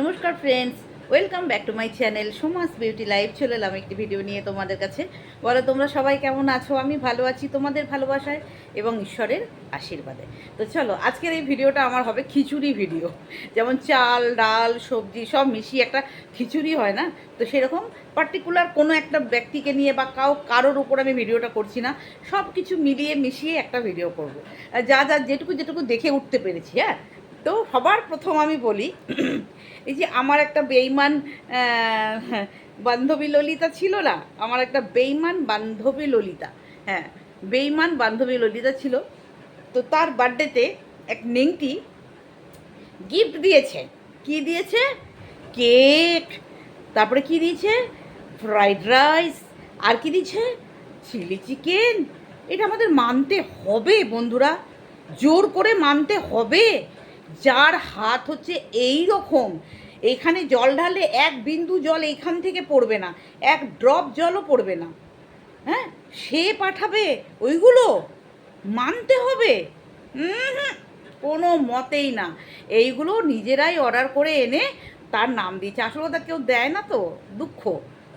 নমস্কার friends welcome back to my channel Somas beauty live চলে এলাম একটি ভিডিও নিয়ে তোমাদের কাছে। বলো, তোমরা সবাই কেমন আছো? আমি ভালো আছি তোমাদের ভালোবাসায় এবং ঈশ্বরের আশীর্বাদে। তো চলো, আজকের এই ভিডিওটা আমার হবে খিচুড়ি ভিডিও যেমন চাল, ডাল, সবজি সব মিশিয়ে একটা খিচুড়ি হয় না? তো সেরকম পার্টিকুলার কোনো একটা ব্যক্তিকে নিয়ে বা কাউ, কারোর উপর আমি ভিডিওটা করছি না। সব কিছু মিলিয়ে মিশিয়ে একটা ভিডিও করব। যা যা, যেটুকু যেটুকু দেখে উঠতে পেরেছি হ্যাঁ? তো সবার প্রথম আমি বলি, এই যে আমার একটা বেইমান বান্ধবী ললিতা ছিল না, আমার একটা বেইমান বান্ধবী ললিতা হ্যাঁ বেইমান বান্ধবী ললিতা ছিল। তো তার বার্থডেতে এক নেংটি গিফট দিয়েছে। কি দিয়েছে? কেক। তারপরে কি দিয়েছে? Fried rice. আর কি দিয়েছে? Chilli chicken. এটা আমাদের মানতে হবে বন্ধুরা। জোর করে মানতে হবে। যার হাত হচ্ছে এই রকম। এখানে জল ঢালে এক বিন্দু জল এইখান থেকে পড়বে না, এক ড্রপ জলও পড়বে না। হ্যাঁ? সে পাঠাবে ওইগুলো? মানতে হবে? কোনো মতেই না। এইগুলো নিজেরাই অর্ডার করে এনে তার নাম দিয়েছে। আসলে ওটা কেউ দেয় না তো, দুঃখ।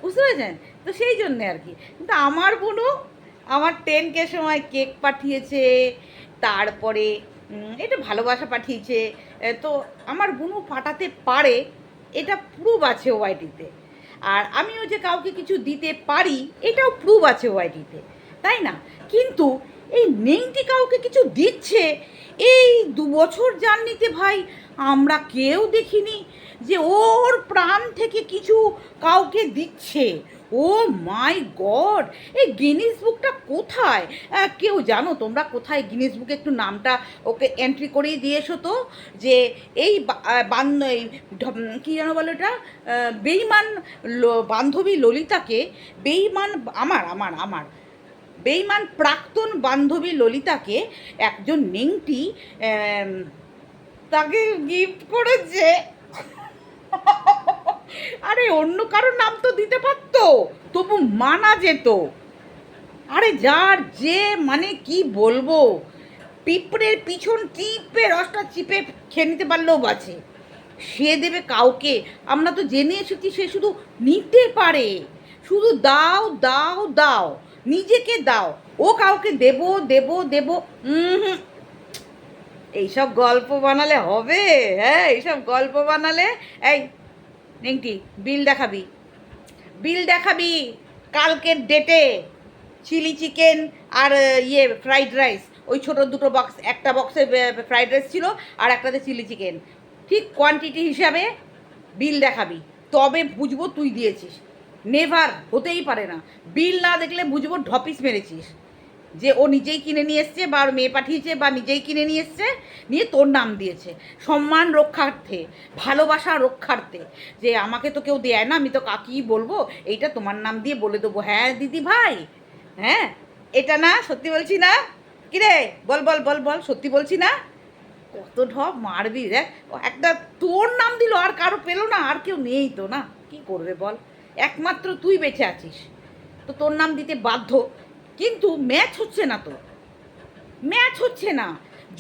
বুঝতে পেরেছেন? তো সেই জন্যে আর কি। কিন্তু আমার বোনও, আমার টেন কে সময় কেক পাঠিয়েছে, তারপরে এটা ভালোবাসা পাঠিয়েছে। তো আমার বোনও পাঠাতে পারে, এটা প্রুভ আছে ওয়াইটিতে আর আমিও যে কাউকে কিছু দিতে পারি, এটাও প্রুভ আছে ওয়াইটিতে তাই না? কিন্তু এই নেংটি কাউকে কিছু দিচ্ছে, এই দু বছর জার্নিতে ভাই আমরা কেউ দেখিনি যে ওর প্রাণ থেকে কিছু কাউকে দিচ্ছে। ও মাই গড, এই গিনিস বুকটা কোথায়? কেউ জানো তোমরা কোথায় গিনিস বুকে একটু নামটা ওকে এন্ট্রি করিয়ে দিয়ে এসো তো? যে এই বান কি জানো বলো এটা বেইমান বান্ধবী ললিতাকে, বেইমান, আমার আমার আমার, বেইমান প্রাক্তন বান্ধবী ললিতাকে একজন নেংটি তাকে গিফট করেছে। আরে, অন্য কারোর নাম তো দিতে পারতো। তবু মানা যেত। আরে, যার যে মানে কি বলব? পিঁপড়ের পিছন টিপে রসটা চিপে খেয়ে নিতে পারলেও বাঁচে। সে দেবে কাউকে। আমরা তো জেনে এসেছি সে শুধু নিতে পারে। শুধু দাও দাও দাও। নিজেকে দাও। ও কাউকে দেব দেব দেব হুম এইসব গল্প বানালে হবে। হ্যাঁ এইসব গল্প বানালে, এই নেংটি, বিল দেখাবি। বিল দেখাবি কালকের ডেটে চিলি চিকেন আর ইয়ে ফ্রাইড রাইস ওই ছোটো দুটো বক্স একটা বক্সে ফ্রাইড রাইস ছিল আর একটাতে চিলি চিকেন। ঠিক কোয়ান্টিটি হিসাবে বিল দেখাবি। তবে বুঝব তুই দিয়েছিস। নেভার হতেই পারে না। বিল না দেখলে বুঝব ঢপিস মেরেছিস। যে ও নিজেই কিনে নিয়ে এসছে বা ওর মেয়ে পাঠিয়েছে বা নিজেই কিনে নিয়ে এসছে, নিয়ে তোর নাম দিয়েছে। সম্মান রক্ষার্থে, ভালোবাসা রক্ষার্থে। যে আমাকে তো কেউ দেয় না, আমি তো কাকি বলব, এইটা তোমার নাম দিয়ে বলে দেবো। হ্যাঁ দিদি ভাই হ্যাঁ এটা না, সত্যি বলছি না? কিরে বল বল বল বল, সত্যি বলছি না? কত ঢপ মারবি দেখ একটা তোর নাম দিল, আর কারও পেল না, আর কেউ নেই তো না? কি করবে বল? একমাত্র তুই বেঁচে আছিস। তো তোর নাম দিতে বাধ্য। কিন্তু ম্যাচ হচ্ছে না তো। ম্যাচ হচ্ছে না।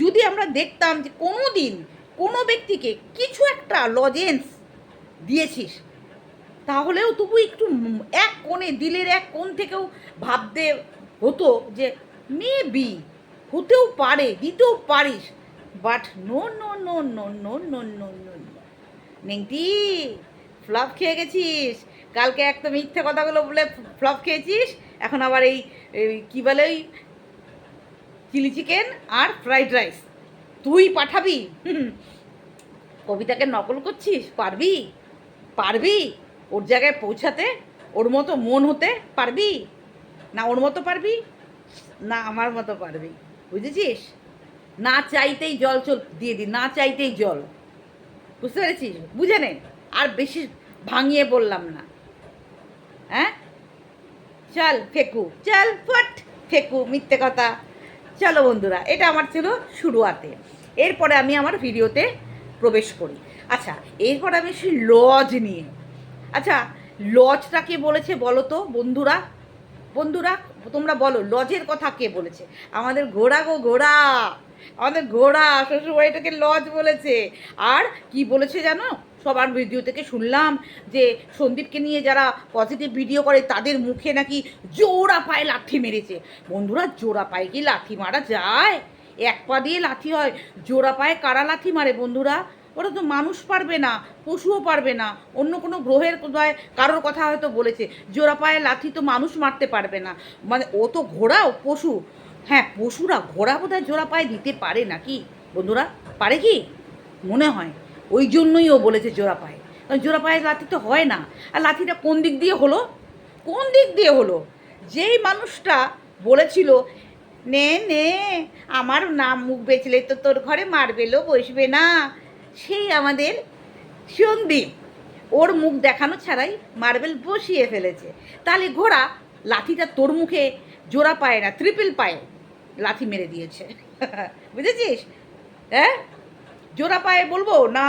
যদি আমরা দেখতাম যে কোনো দিন কোনো ব্যক্তিকে কিছু একটা লজেন্স দিয়েছিস, তাহলেও তবু একটু এক কোণে, দিলের এক কোণ থেকেও ভাবতে হতো যে মে বি হতেও পারে, দিতেও পারিস। But no no no no no no no no নেংটি flop খেয়ে গেছিস। কালকে একটা মিথ্যে কথাগুলো বলে ফ্লপ খেয়েছিস, এখন আবার এই কী বলে ওই চিলি চিকেন আর ফ্রাইড রাইস। তুই পাঠাবি। কবিতাকে নকল করছিস? পারবি? পারবি? ওর জায়গায় পৌঁছাতে, ওর মতো মন হতে পারবি? না ওর মতো পারবি? না আমার মতো পারবি। বুঝেছিস? না চাইতেই জল চল, দিয়ে দি, না চাইতেই জল। বুঝতে পেরেছিস? বুঝে নে। আর বেশি ভাঙিয়ে বললাম না। হ্যাঁ? চল ফেকু, চল ফট ফেকু, মিথ্যে কথা। চলো বন্ধুরা, এটা আমার ছিল শুরুয়াতে। এরপরে আমি আমার ভিডিওতে প্রবেশ করি। আচ্ছা এরপর আমি সেই লজ নিয়ে। আচ্ছা লজটা কে বলেছে বলো তো বন্ধুরা? বন্ধুরা, তোমরা বলো, লজের কথা কে বলেছে? আমাদের ঘোড়া গো ঘোড়া! আমাদের ঘোড়া, শ্বশুরবাড়িটাকে লজ বলেছে। আর কি বলেছে জানো? সবার ভিডিও থেকে শুনলাম যে সন্দীপকে নিয়ে যারা পজিটিভ ভিডিও করে, তাদের মুখে নাকি জোড়া পায়ে লাথি মেরেছে। বন্ধুরা, জোড়া পায়ে কি লাথি মারা যায়? এক পা দিয়ে লাথি হয়। জোড়া পায়ে কারা লাথি মারে বন্ধুরা? ওরা তো মানুষ পারবে না, পশুও পারবে না। অন্য কোনো গ্রহের কোথায় কারোর কথা হয়তো বলেছে। জোড়া পায়ে লাথি তো মানুষ মারতে পারবে না। মানে ও তো ঘোড়াও, পশু। হ্যাঁ পশুরা ঘোড়া বোধহয় জোড়া পায়ে দিতে পারে নাকি? বন্ধুরা, পারে কি? মনে হয়। ওই জন্যই ও বলেছে জোড়া পায়ে। কারণ জোড়া পায়ে লাথি তো হয় না। আর লাথিটা কোন দিক দিয়ে হলো? কোন দিক দিয়ে হলো? যেই মানুষটা বলেছিল, নে নে, আমার নাম মুখ বেচলে তো তোর ঘরে মারবেলও বসবে না। সেই আমাদের সন্দীপ, ওর মুখ দেখানো ছাড়াই মার্বেল বসিয়ে ফেলেছে। তাহলে ঘোড়া লাঠিটা তোর মুখে জোড়া পায় না ট্রিপল পায়ে লাথি মেরে দিয়েছে। বুঝেছিস? হ্যাঁ? জোড়া পায়ে বলব না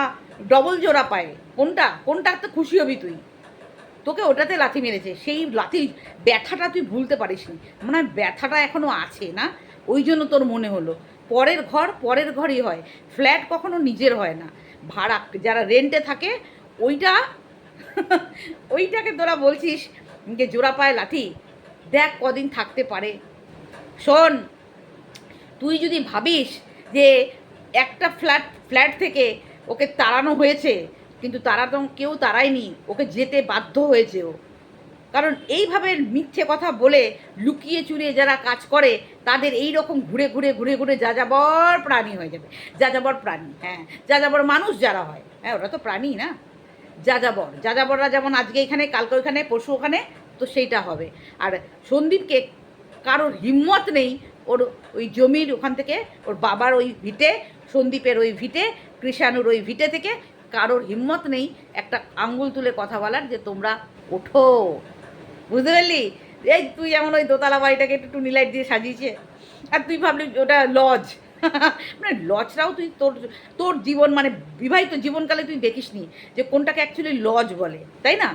ডবল জোড়া পায়ে? কোনটা? কোনটা তো খুশি হবি তুই? তোকে ওটাতে লাথি মেরেছে। সেই লাথি, ব্যথাটা তুই ভুলতে পারিস নি মানে ব্যথাটা এখনও আছে না? ওই জন্য তোর মনে হলো। পরের ঘর পরের ঘরই হয়। ফ্ল্যাট কখনো নিজের হয় না। ভাড়া, যারা রেন্টে থাকে, ওইটা, ওইটাকে তোরা বলছিস যে জোড়া পায়ে লাথি? দেখ কদিন থাকতে পারে। শোন, তুই যদি ভাবিস যে একটা ফ্ল্যাট ফ্ল্যাট থেকে ওকে তাড়ানো হয়েছে, কিন্তু তারা তো কেউ তাড়ায়নি, ওকে যেতে বাধ্য হয়েছে ও। কারণ এইভাবে মিথ্যে কথা বলে লুকিয়ে চুরিয়ে যারা কাজ করে, তাদের এই রকম ঘুরে ঘুরে ঘুরে ঘুরে যাযাবর প্রাণী হয়ে যাবে। যাযাবর প্রাণী হ্যাঁ। যা যাবর মানুষ যারা হয় হ্যাঁ ওরা তো প্রাণী না। যাযাবর, যাযাবররা যেমন আজকে এখানে, কালকে ওখানে পশু ওখানে, তো সেইটা হবে। আর সন্দীপকে কারোর হিম্মত নেই ওর ওই জমির ওখান থেকে ওর বাবার ওই ভিটে, সন্দীপের ওই ভিটে, কৃষাণুর ওই ভিটে থেকে কারোর হিম্মত নেই একটা আঙ্গুল তুলে কথা বলার যে তোমরা ওঠো। বুঝতে পারলি? এই তুই যেমন ওই দোতলা বাড়িটাকে একটু টুনি লাইট দিয়ে সাজিয়েছে। আর তুই ভাবলি ওটা লজ। মানে লজটাও তুই তোর তোর জীবন মানে বিবাহিত জীবনকালে তুই দেখিসনি যে কোনটাকে অ্যাকচুয়ালি লজ বলে, তাই না?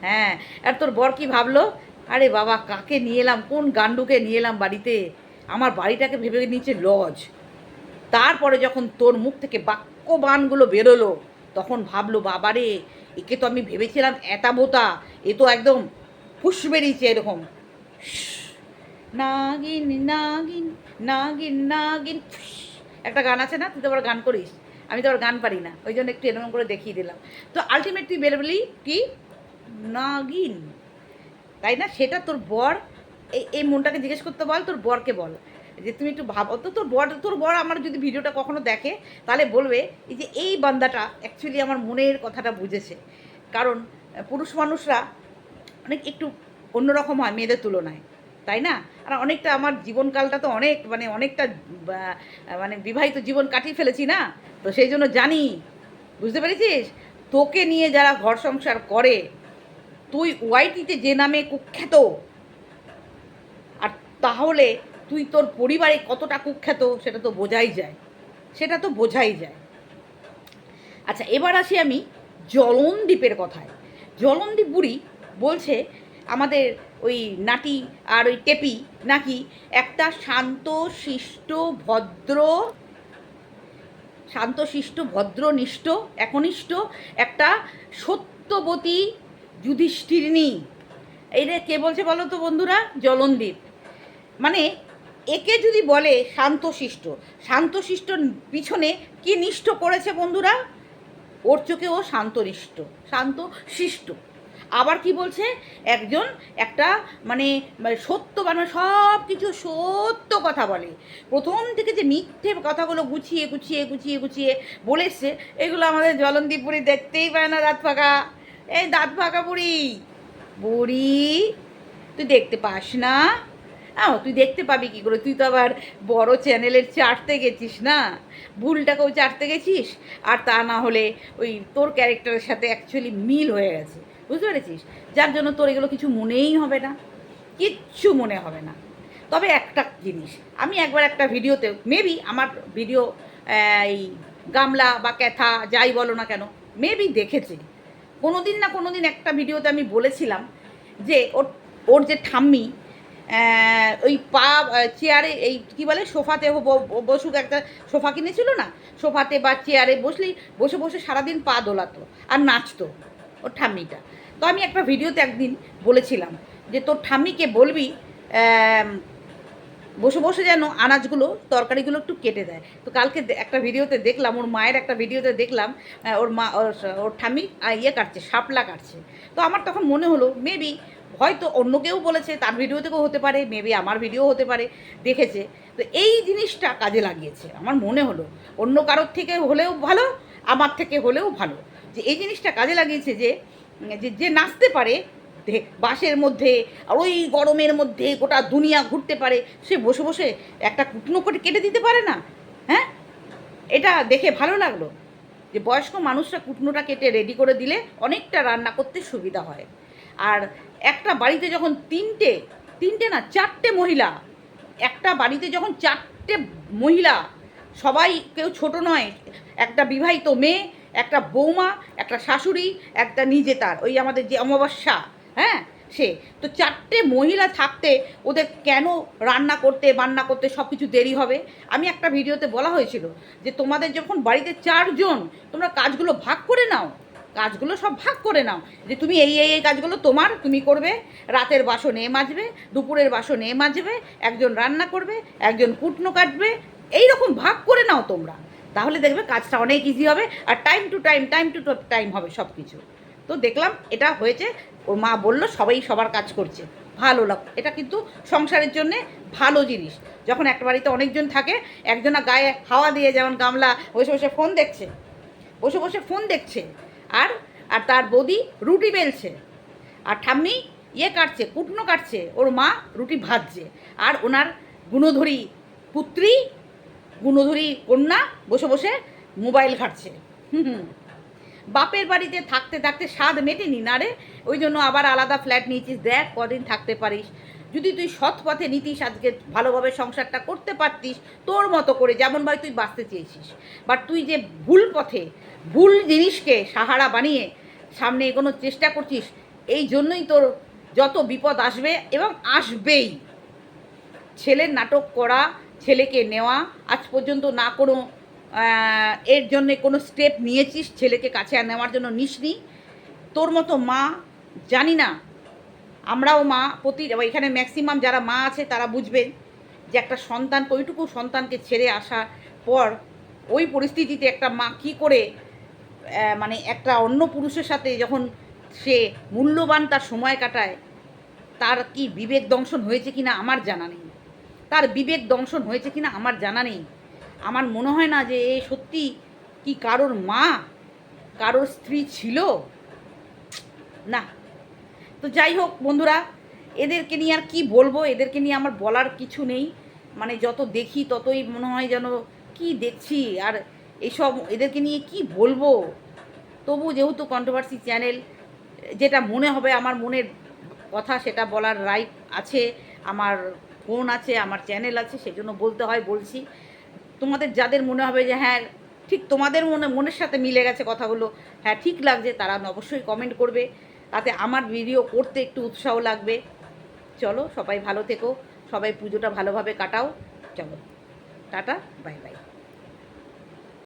হ্যাঁ আর তোর বর কি ভাবলো? আরে বাবা, কাকে নিয়ে এলাম? কোন গান্ডুকে নিয়ে এলাম বাড়িতে? আমার বাড়িটাকে ভেবে নিয়েছে লজ। তারপরে যখন তোর মুখ থেকে বাক্যবানগুলো বেরোলো, তখন ভাবলো, বাবারে, একে তো আমি ভেবেছিলাম এতা বোতা এ তো একদম ফুস বেরিয়েছে এরকম। নাগিন নাগিন নাগিন নাগিন একটা গান আছে না, তুই তো আবার গান করিস। আমি তো আবার গান পারি না, ওই জন্য একটু এরকম করে দেখিয়ে দিলাম। তো আলটিমেটলি বেরোবলি কি? নাগিন। তাই না? সেটা তোর বর এই এই মনটাকে জিজ্ঞেস করতে বল, তোর বরকে বল। যে তুমি একটু ভাবো তো তোর বর তোর বর আমার যদি ভিডিওটা কখনো দেখে, তাহলে বলবে, এই যে এই বান্দাটা অ্যাকচুয়ালি আমার মনের কথাটা বুঝেছে। কারণ, পুরুষ মানুষরা অনেক একটু অন্যরকম হয় মেয়েদের তুলনায়, তাই না? আর অনেকটা আমার জীবনকালটা তো অনেক মানে অনেকটা মানে বিবাহিত জীবন কাটিয়ে ফেলেছি না? তো সেই জন্য জানি, বুঝতে পেরেছিস? তোকে নিয়ে যারা ঘর সংসার করে, তুই ওয়াইটিতে যে নামে কুখ্যাত তাহলে তুই তোর পরিবারে কতটা কুখ্যাত সেটা তো বোঝাই যায়। সেটা তো বোঝাই যায়। আচ্ছা এবার আসি আমি জলনদ্বীপের কথায়। জলনদ্বীপ বুড়ি বলছে, আমাদের ওই নাটি আর ওই টেপি নাকি একটা শান্ত, শিষ্ট, ভদ্র, শান্ত শান্তশিষ্ট ভদ্রনিষ্ঠ একনিষ্ঠ, একটা সত্যবতী যুধিষ্ঠিরিণী। এইটা কে বলছে বলো তো বন্ধুরা? জলনদীপ মানে একে যদি বলে শান্তশিষ্ট শান্তশিষ্ট পিছনে কি নিষ্ঠ করেছে বন্ধুরা? ওর চোখে ও শান্তনিষ্ঠ শান্ত শিষ্ট আবার কি বলছে? একজন একটা মানে মানে সত্য মানে সব কিছু সত্য কথা বলে। প্রথম থেকে যে মিথ্যে কথাগুলো গুছিয়ে গুছিয়ে গুছিয়ে গুছিয়ে বলেছে, এগুলো আমাদের জলন্দীপ বুড়ি দেখতেই পায় না, দাঁত ফাঁকা। এই দাঁত ফাঁকা বুড়ি। বুড়ি, তুই দেখতে পাস না? হ্যাঁ তুই দেখতে পাবি কি করে? তুই তো আবার বড় চ্যানেলের চাটতে গেছিস না? ভুলটাকেও চাটতে গেছিস? আর তা না হলে ওই তোর ক্যারেক্টারের সাথে অ্যাকচুয়ালি মিল হয়ে গেছে। বুঝতে পেরেছিস? যার জন্য তোর এগুলো কিছু মনেই হবে না। কিচ্ছু মনে হবে না। তবে একটা জিনিস, আমি একবার একটা ভিডিওতে মেবি আমার ভিডিও এই গামলা বা ক্যাথা যাই বলো না কেন মেবি দেখেছে। কোনো দিন না কোনো দিন একটা ভিডিওতে আমি বলেছিলাম যে ওর ওর যে ঠাম্মি ওই পা চেয়ারে এই কি বলে, সোফাতে বসুক একটা সোফা কিনেছিল না? সোফাতে বা চেয়ারে বসলেই বসে বসে সারাদিন পা দোলাতো আর নাচতো ওর ঠাম্মিটা। তো আমি একটা ভিডিওতে একদিন বলেছিলাম যে তোর ঠাম্মিকে বলবি বসে বসে যেন আনাজগুলো, তরকারিগুলো একটু কেটে দেয়। তো কালকে একটা ভিডিওতে দেখলাম, ওর মায়ের একটা ভিডিওতে দেখলাম ওর মা, ওর ঠাম্মি ইয়ে কাটছে, শাপলা কাটছে। তো আমার তখন মনে হলো মেবি হয়তো অন্য কেউ বলেছে, তার ভিডিও থেকেও হতে পারে মেবি আমার ভিডিও হতে পারে, দেখেছে। তো এই জিনিসটা কাজে লাগিয়েছে। আমার মনে হলো, অন্য কারোর থেকে হলেও ভালো, আমার থেকে হলেও ভালো। যে এই জিনিসটা কাজে লাগিয়েছে যে যে নাচতে পারে বাসের মধ্যে, আর ওই গরমের মধ্যে গোটা দুনিয়া ঘুরতে পারে, সে বসে বসে একটা কুটনো করে কেটে দিতে পারে না? হ্যাঁ? এটা দেখে ভালো লাগল। যে বয়স্ক মানুষরা কুটনোটা কেটে রেডি করে দিলে অনেকটা রান্না করতে সুবিধা হয়। আর একটা বাড়িতে যখন তিনটে তিনটে না চারটে মহিলা, একটা বাড়িতে যখন চারটে মহিলা, সবাই কেউ ছোট নয়, একটা বিবাহিত মেয়ে, একটা বৌমা, একটা শাশুড়ি, একটা নিজে তার, ওই আমাদের যে অমাবস্যা হ্যাঁ সে। তো চারটে মহিলা থাকতে ওদের কেন রান্না করতে, বান্না করতে সব কিছু দেরি হবে? আমি একটা ভিডিওতে বলা হয়েছিল যে তোমাদের যখন বাড়িতে চারজন, তোমরা কাজগুলো ভাগ করে নাও। কাজগুলো সব ভাগ করে নাও। যে তুমি এই এই এই কাজগুলো তোমার, তুমি করবে, রাতের বাসন এ মাজবে, দুপুরের বাসন এ মাজবে, একজন রান্না করবে, একজন কুটনো কাটবে এই রকম ভাগ করে নাও তোমরা। তাহলে দেখবে কাজটা অনেক ইজি হবে আর time to time time to time হবে সব কিছু তো দেখলাম এটা হয়েছে, ওর মা বলল সবাই সবার কাজ করছে। ভালো লাগ, এটা কিন্তু সংসারের জন্যে ভালো জিনিস। যখন একটা বাড়িতে অনেকজন থাকে, একজনা গায়ে হাওয়া দিয়ে যেমন গামলা বসে বসে ফোন দেখছে, বসে বসে ফোন দেখছে। আর আর তার বৌদি রুটি বেলছে। আর ঠাম্মি ইয়ে কাটছে, কুটনো কাটছে, ওর মা রুটি ভাজছে। আর ওনার গুণধরী পুত্রী, গুণধরী কন্যা বসে বসে মোবাইল ঘাটছে। হুম বাপের বাড়িতে থাকতে থাকতে স্বাদ মেটেনি। না রে, ওই জন্য আবার আলাদা ফ্ল্যাট নিয়েছিস। দেখ কদিন থাকতে পারিস। যদি তুই সৎ পথে নিতিস, আজকে ভালোভাবে সংসারটা করতে পারতিস, তোর মতো করে যেমন ভাই তুই বাঁচতে চেয়েছিস। বাট তুই যে ভুল পথে, ভুল জিনিসকে সাহারা বানিয়ে সামনে এগোনোর চেষ্টা করছিস, এই জন্যই তোর যত বিপদ আসবে এবং আসবেই। ছেলের নাটক করা, ছেলেকে নেওয়া, আজ পর্যন্ত না কোনো এর জন্য কোনো স্টেপ নিয়েছিস, ছেলেকে কাছে নেওয়ার জন্য নিসনি। তোর মতো মা জানি না আমরাও মা প্রতি, এখানে ম্যাক্সিমাম যারা মা আছে তারা বুঝবেন যে একটা সন্তান, ওইটুকু সন্তানকে ছেড়ে আসার পর ওই পরিস্থিতিতে একটা মা কী করে মানে একটা অন্য পুরুষের সাথে যখন সে মূল্যবান তার সময় কাটায়, তার কি বিবেক দংশন হয়েছে কিনা আমার জানা নেই। তার বিবেক দংশন হয়েছে কিনা আমার জানা নেই। আমার মনে হয় না যে এ সত্যি কি কারোর মা, কারোর স্ত্রী ছিল? না। তো যাই হোক, বন্ধুরা, এদেরকে নিয়ে আর কি বলব? এদেরকে নিয়ে আমার বলার কিছু নেই। মানে যত দেখি ততই মনে হয় যেন কি দেখছি? আর এসব এদেরকে নিয়ে কি বলব? তবু যেহেতু কন্ট্রোভার্সি চ্যানেল যেটা মনে হবে, আমার মনের কথা, সেটা বলার রাইট আছে। আমার ফোন আছে, আমার চ্যানেল আছে, সেজন্য বলতে হয়, বলছি। তোমাদের যাদের মনে হবে যে হ্যাঁ ঠিক তোমাদের মনে, মনের সাথে মিলে গেছে কথাগুলো হ্যাঁ ঠিক লাগছে, তারা অবশ্যই কমেন্ট করবে। তাতে আমার ভিডিও করতে একটু উৎসাহ লাগবে। চলো সবাই ভালো থেকো, সবাই পুজোটা ভালোভাবে কাটাও। চলো, টাটা, বাই বাই।